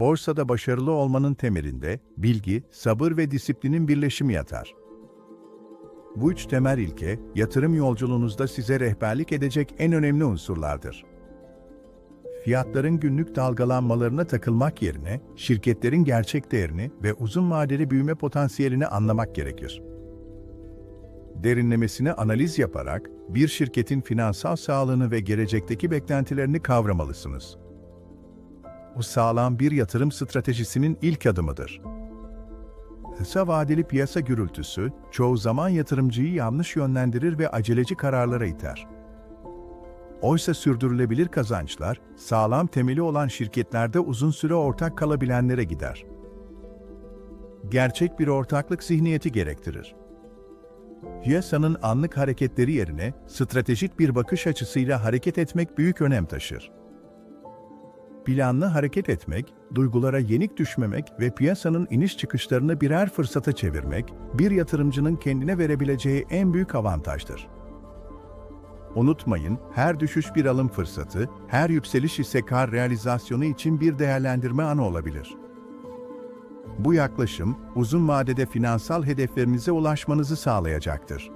borsada başarılı olmanın temelinde bilgi, sabır ve disiplinin birleşimi yatar. Bu üç temel ilke, yatırım yolculuğunuzda size rehberlik edecek en önemli unsurlardır. Fiyatların günlük dalgalanmalarına takılmak yerine, şirketlerin gerçek değerini ve uzun vadeli büyüme potansiyelini anlamak gerekir. Derinlemesine analiz yaparak, bir şirketin finansal sağlığını ve gelecekteki beklentilerini kavramalısınız. Bu sağlam bir yatırım stratejisinin ilk adımıdır. Kısa vadeli piyasa gürültüsü, çoğu zaman yatırımcıyı yanlış yönlendirir ve aceleci kararlara iter. Oysa sürdürülebilir kazançlar, sağlam temeli olan şirketlerde uzun süre ortak kalabilenlere gider. Gerçek bir ortaklık zihniyeti gerektirir. Piyasanın anlık hareketleri yerine stratejik bir bakış açısıyla hareket etmek büyük önem taşır. Planlı hareket etmek, duygulara yenik düşmemek ve piyasanın iniş çıkışlarını birer fırsata çevirmek, bir yatırımcının kendine verebileceği en büyük avantajdır. Unutmayın, her düşüş bir alım fırsatı, her yükseliş ise kar realizasyonu için bir değerlendirme anı olabilir. Bu yaklaşım, uzun vadede finansal hedeflerinize ulaşmanızı sağlayacaktır.